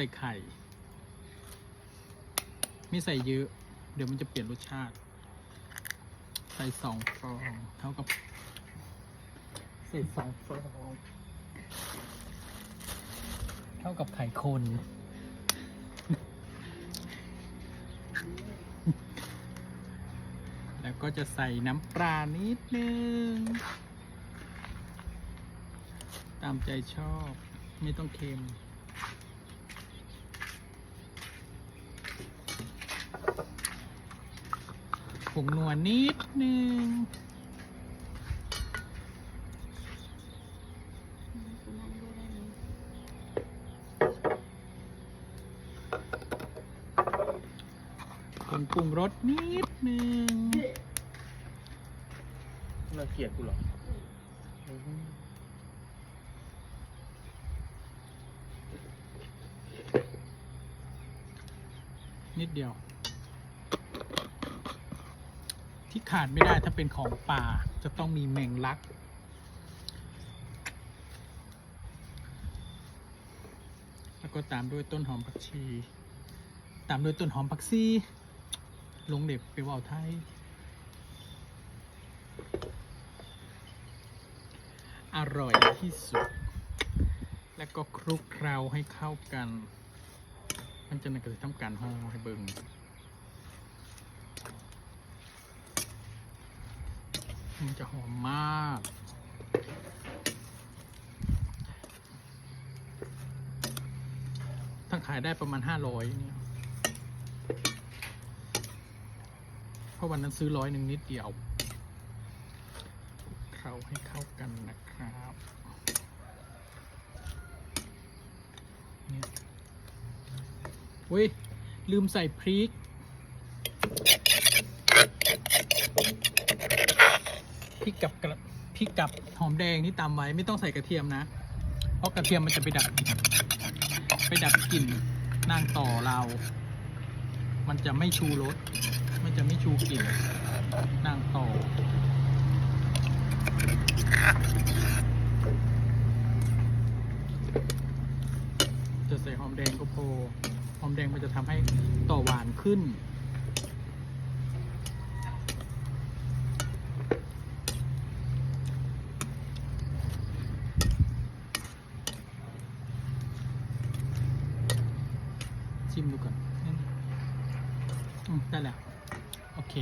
ส่ไข่ ไม่ใส่เยอะ เดี๋ยวมันจะเปลี่ยนรสชาติ ใส่สองฟองเท่ากับ ใส่สองฟองเท่ากับไข่คนแล้วก็จะใส่น้ำปลานิดนึง ตามใจชอบ ไม่ต้องเค็ม งนัวนิดนึงผงปรุงรสนิดนึงน่าเกลียดกูเหรอนิดเดียว ที่ขาดไม่ได้ถ้าเป็นของป่าจะต้องมีแมงลัก แล้วก็ตามด้วยต้นหอมผักชี ตามด้วยต้นหอมผักซีลงเด็บไปว่าวไทย อร่อยที่สุด แล้วก็คลุกเคล้าให้เข้ากัน มันจะนันก็จะทำการห่อให้เบิ่ง มันจะหอมมาก ทั้งขายได้ประมาณห้าร้อยเนี่ย เพราะวันนั้นซื้อร้อยหนึ่งนิดเดียวเข้าให้เข้ากันนะครับเนี่ยอุ้ย ลืมใส่พริก พริกกับกระพริกกับหอมแดงที่ตำไว้ไม่ต้องใส่กระเทียมนะ เพราะกระเทียมมันจะไปดับ ไปดับกลิ่นนางต่อเรา มันจะไม่ชูรส มันจะไม่ชูกลิ่นนางต่อจะใส่หอมแดงก็พอ หอมแดงมันจะทำให้ต่อหวานขึ้น ชิมดูก่อนนั่นแหละโอเค